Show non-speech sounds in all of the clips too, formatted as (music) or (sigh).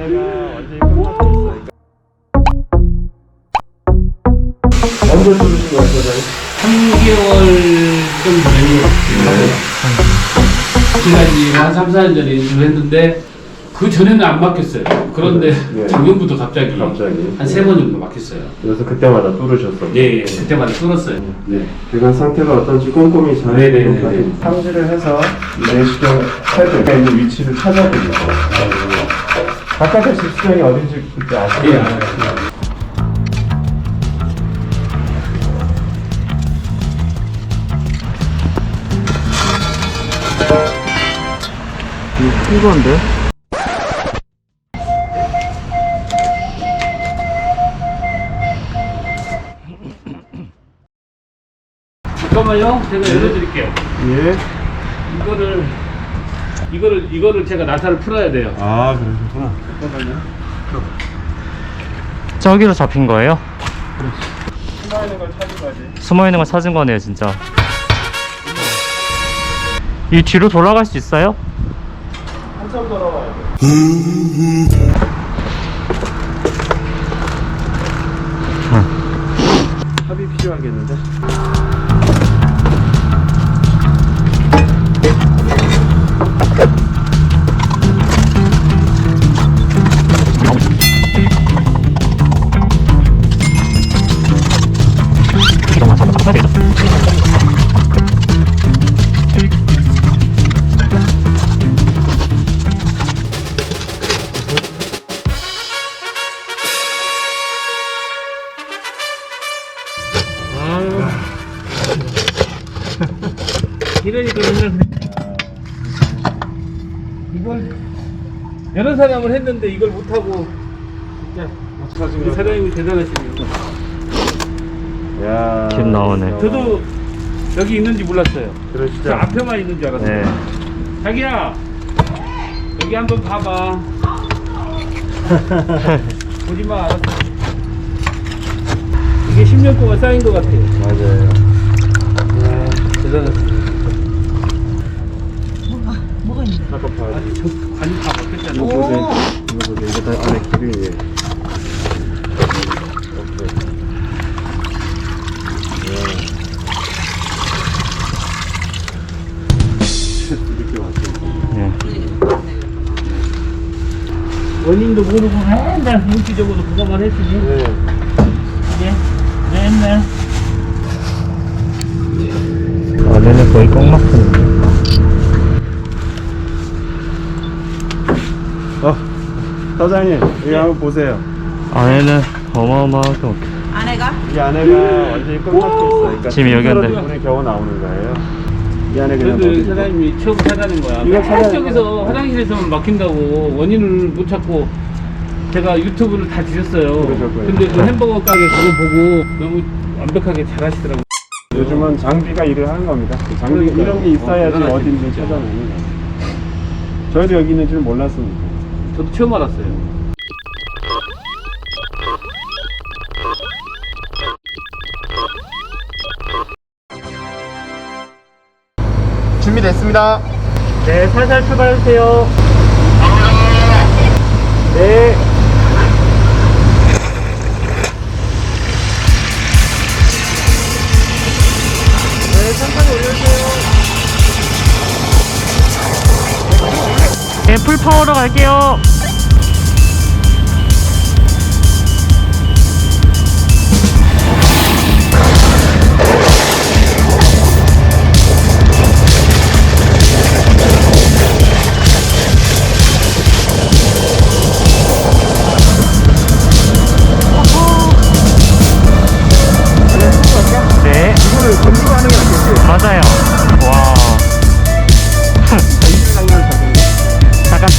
완전히. 언제 뚫으신 거예요, 사장님? 3개월 정도 된것 같아요. 지난지 한 3, 4년 전에 인수를 했는데 그 전에는 안 막혔어요. 그런데 네. (laughs) 작년부터 갑자기, 갑자기. 한 세 번 정도 막혔어요. 그래서 그때마다 뚫으셨어요. 예, 예, 그때마다 뚫었어요. 네. 배관 상태가 어떤지 꼼꼼히 잘 네네네네. 확인. 탐지를 해서 내시경 할때 있는 위치를 찾아드리고 바깥에 집수정이 어딘지 그때 예, 아시나요? 알아요. 큰 건데? 잠깐만요. 제가 열어드릴게요. 예. 이거를, 이거를, 이거를 제가 나사를 풀어야 돼요. 아 그러셨구나. 잠깐만요. 저기로 잡힌 거예요? 숨어 있는 걸 찾은 거지. 숨어 있는 걸 찾은 거네요, 진짜. 이 뒤로 돌아갈 수 있어요? 한참 돌아와야 돼. 합이 필요하겠는데? 사람을 했는데 이걸 못하고 진짜 우리 사장님이 대단하시네요. 야. 길 나오네. 저도 여기 있는지 몰랐어요. 저 그러시죠? 앞에만 있는 줄 알았어요. 네. 자기야 여기 한번 봐봐. (laughs) 보지 마 알았어. 이게 10년 동안 쌓인 것 같아요. 맞아요. 야 대단하시네. 잠깐 봐야지. 아니 저 관이 다 원인도 모르고 맨날 무기적으로 그거만 했으니 네. 이제 맨날 안에는 거의 꽉 막혔는데. 어, 사장님, 이거 한번 보세요. 안에는 어마어마하게 막혀. 아내가? 이 안에가 완전히 끝막혀 있어. 그러니까 지금 여기인데. 물에 겨우 나오는 거예요. 그냥 그래도 넣어주고. 사장님이 처음 찾아낸 거야. 이거 맨 찾아낸 쪽에서 거야. 화장실에서만 막힌다고 원인을 못 찾고 제가 유튜브를 다 뒤졌어요. 그러셨고요. 근데 그 햄버거 가게 그거 보고 너무 완벽하게 잘 하시더라고요. 요즘은 장비가 일을 하는 겁니다. 그 장비 그러니까요. 이런 게 있어야지 어, 어, 딘지 진짜. 찾아내는 거예요. 저희도 여기 있는 줄 몰랐습니다. 저도 처음 알았어요. 준비됐습니다. 네, 살살 출발해주세요.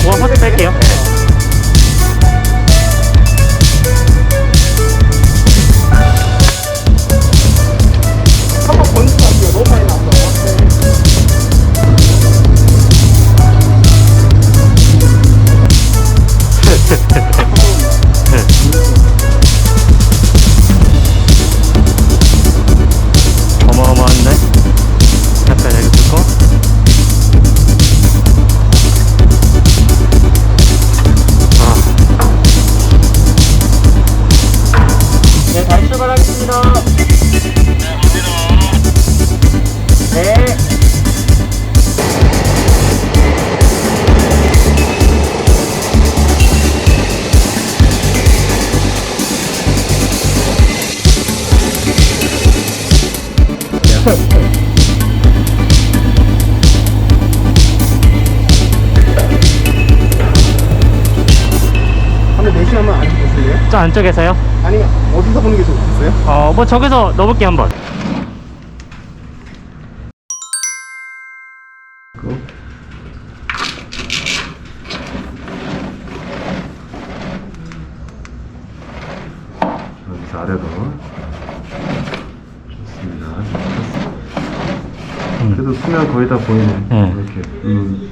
장면을 잡는 거. 도어 퍼스 뺄게요. 저 안쪽에서요? 아니면 어디서 보는 게 좋겠어요? 어, 뭐 저기서 넣어볼게요, 한번. 여기서 아래로 좋습니다. 그래도 수면 거의 다 보이네. 네. 이렇게 음.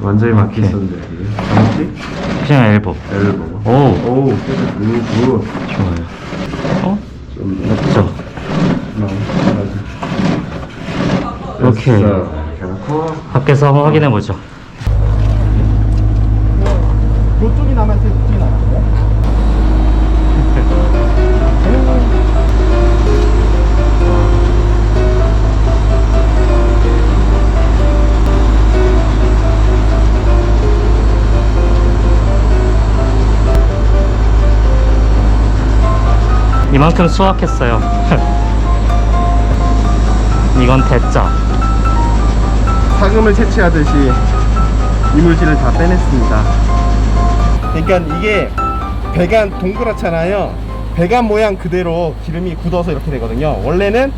완전히 막혀 있었는데 여기. 정확히 그냥 엘보. 엘보. 오. 오, 음, 굿. 좋아요. 어? 좀 맞죠? 더. 오케이. 밖에서 한번 확인해 보죠. 이쪽이 남았어요? 이쪽이 남았어요? 이만큼 수확했어요. (laughs) 이건 대짜. 사금을 채취하듯이 이물질을 다 빼냈습니다. 그러니까 이게 배관 동그랗잖아요. 배관 모양 그대로 기름이 굳어서 이렇게 되거든요. 원래는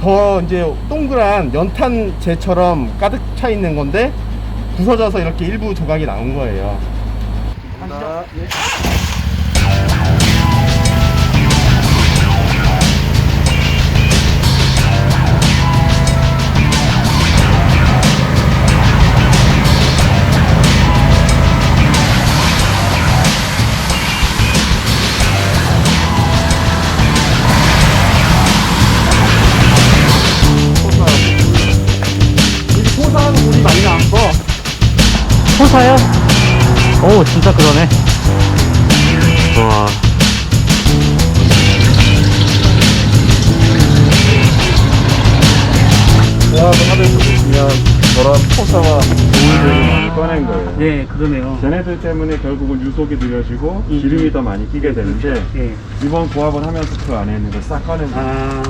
더 이제 동그란 연탄재처럼 가득 차 있는 건데 부서져서 이렇게 일부 조각이 나온 거예요. 이 오, 진짜 그러네. 와. 조합을 하면서 보시면 저런 포사와 오일을 꺼낸 거예요. 네, 그러네요. 쟤네들 때문에 결국은 유속이 느려지고 기름이 더 많이 끼게 되는데 예. 이번 고압을 하면서 그 안에 있는 걸 싹 꺼낸 거예요. 아,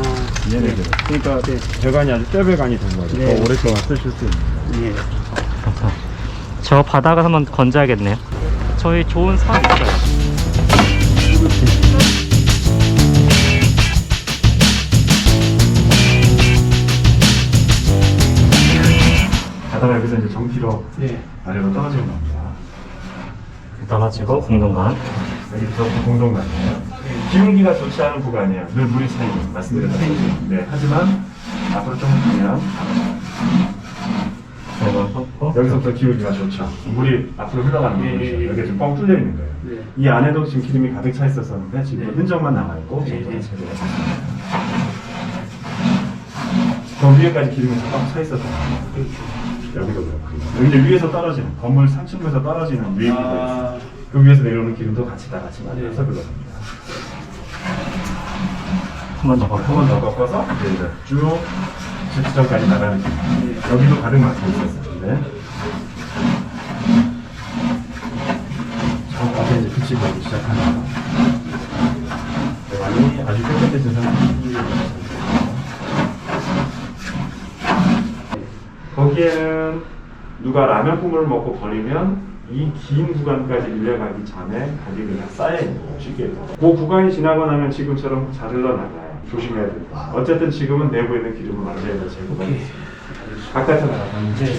얘네들. 그러니까 배관이 아주 뼈배관이 된 거예요. 네. 더 오랫동안 쓰실 수 있는. 예. 저 바닥을 한번 건져야겠네요. 저희 좋은 사람 있어요. 바다가 여기서 이제 정피로 예. 아래로 떨어지는 겁니다. 떨어지고 공동관. 여기서 공동관이에요. 기울기가 좋지 않은 구간이에요. 늘 물이 차이고 말씀드렸듯이. 네. 하지만 앞으로 좀 가면 여기서부터 기울기가 좋죠. 물이 앞으로 흘러가는 예, 거죠. 예, 예. 여기 지금 뻥 뚫려 있는 거예요. 네. 이 안에도 지금 기름이 가득 차 있었었는데 지금 네. 흔적만 남아 있고 예, 예. 저 위에까지 기름이 꽉차 있었던 거예요. 여기도 그렇고요. 여기 이제 위에서 떨어지는 건물 3층에서 떨어지는 유입기가 있어요. 아, 그 위에서 내려오는 기름도 같이 다 같이 만나서 네. 그렇습니다. 한 번 더 어, 한번 더 꺾어서 이제 쭉 제트전까지 나가는 길. 여기도 가득 막혀 있었어요. 네. 저 빛이 보기 시작합니다. 많이 아주 깨끗해진 상태. 거기에는 누가 라면 국물을 먹고 버리면 이 긴 구간까지 밀려가기 전에 거기 그냥 쌓여있는 쉽게 그 구간이 지나고 나면 지금처럼 잘 흘러나가요. 조심해야 됩니다. 어쨌든 지금은 내부에 있는 기름을 완전히 다 제거가 됐습니다. 바깥에 나가면 이제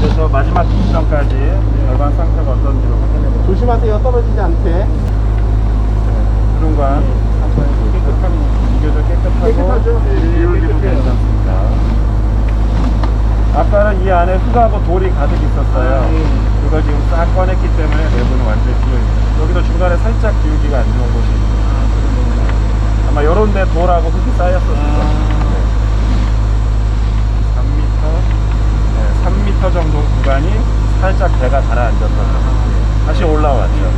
그래서 마지막 기점까지 결반 상태가 어떤지를 확인해보죠 조심하세요. 떨어지지 않게. 구름과 깨끗한 비교적 깨끗하고 깨끗하죠? 네, 기울기도 깨끗해요. 괜찮습니다. 아까는 이 안에 흙하고 돌이 가득 있었어요. 그걸 지금 싹 꺼냈기 때문에 내부는 완전히 비어 있어요. 여기도 중간에 살짝 기울기가 안 좋은 곳이 있어요. 아마 이런 데 돌하고 흙이 쌓였었을 거예요. 10m 정도 구간이 살짝 배가 가라앉았던 거 다시 올라왔죠.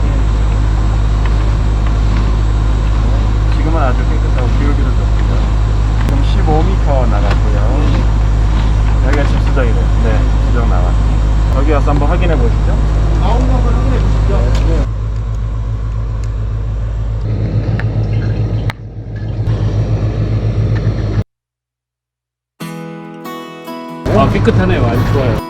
지금은 아주 깨끗하고 기울기도 좋고요. 지금 15m 나갔고요. 여기가 집수정이래요. 네, 집수정 나왔습니다. 여기 와서 한번 확인해 보시죠. 나온 거 한번 확인해 보시죠. 네. 아, 삐끗하네요. 아주 좋아요.